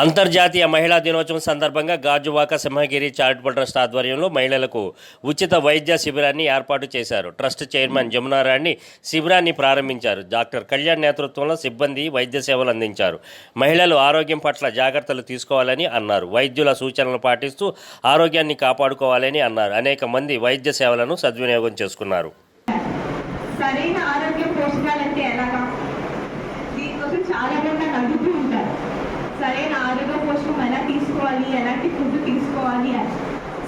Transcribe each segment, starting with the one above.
అంతర్జాతీయ మహిళా దినోత్సవం సందర్భంగా గాజువాక సింహగిరి చారిటబుల్ ట్రస్ట్ ఆధ్వర్యంలో మహిళలకు ఉచిత వైద్య శిబిరాన్ని ఏర్పాటు చేశారు. ట్రస్ట్ చైర్మన్ జమునారాణి శిబిరాన్ని ప్రారంభించారు. డాక్టర్ కళ్యాణ్ నేతృత్వంలో సిబ్బంది వైద్య సేవలు అందించారు. మహిళలు ఆరోగ్యం పట్ల జాగ్రత్తలు తీసుకోవాలని అన్నారు. వైద్యుల సూచనలు పాటిస్తూ ఆరోగ్యాన్ని కాపాడుకోవాలని అన్నారు. అనేక మంది వైద్య సేవలను సద్వినియోగం చేసుకున్నారు. సరైన ఆరోగ్య తీసుకోవాలి ఎలాంటి ఫుడ్ తీసుకోవాలి అని.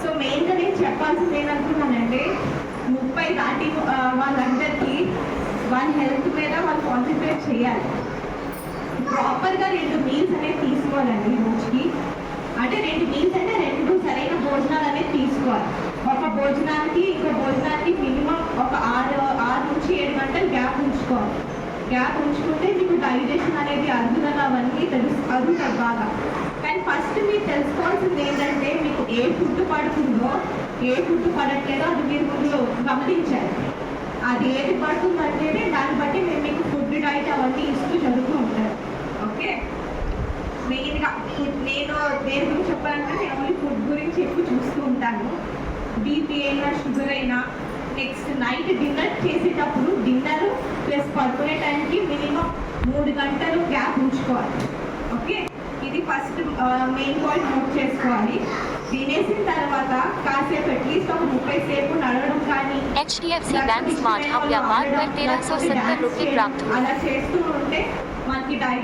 సో మెయిన్గా నేను చెప్పాల్సింది ఏమనుకున్నానంటే ముప్పై దాటి వాళ్ళందరికీ వాళ్ళ హెల్త్ మీద వాళ్ళు కాన్సన్ట్రేట్ చేయాలి. ప్రాపర్గా రెండు మీల్స్ అనేది తీసుకోవాలండి రోజుకి. అంటే రెండు మీల్స్ అంటే రెండు సరైన భోజనాలు అనేది తీసుకోవాలి. ఒక భోజనానికి ఇంకో భోజనానికి మినిమం ఒక ఆరు ఆరు నుంచి ఏడు గంటలు గ్యాప్ ఉంచుకోవాలి. గ్యాప్ ఉంచుకుంటే మీకు డైజెషన్ అనేది అరుగుదల అవన్నీ తెలుసు అరుగుతాయి బాగా కానీ ఫస్ట్ మీరు ఏ ఫుడ్ పడుతుందో ఏ ఫుడ్ పడట్లేదో అది మీరు ముందు గమనించారు అది ఏది పడుతుందంటేనే దాన్ని బట్టి మేము మీకు ఫుడ్ డైట్ అవన్నీ ఇస్తూ చదువుతూ ఉంటారు. ఓకే? మెయిన్గా ఫుడ్ నేను దేని గురించి చెప్పాలంటే నేను ఓన్లీ ఫుడ్ గురించి ఎక్కువ చూస్తూ ఉంటాను. బీపీ అయినా షుగర్ అయినా నెక్స్ట్ నైట్ డిన్నర్ చేసేటప్పుడు డిన్నర్ ప్లస్ పడుకునే టైంకి మినిమం మూడు గంటలు గ్యాప్ ఉంచుకోవాలి. ఓకే ఇది ఫస్ట్ మెయిన్ పాయింట్ నోట్ చేసుకోవాలి తినేసిన తర్వాత కాసేపు అట్లీస్ట్ ఒక ముప్పై సేపు నడవడం కానీ HDFC बैंक स्मार्ट हब व्यापार पर तेरह सौ सत्तर रुपये प्राप्त हुए అలా చేస్తూ ఉంటే మనకి డైజెషన్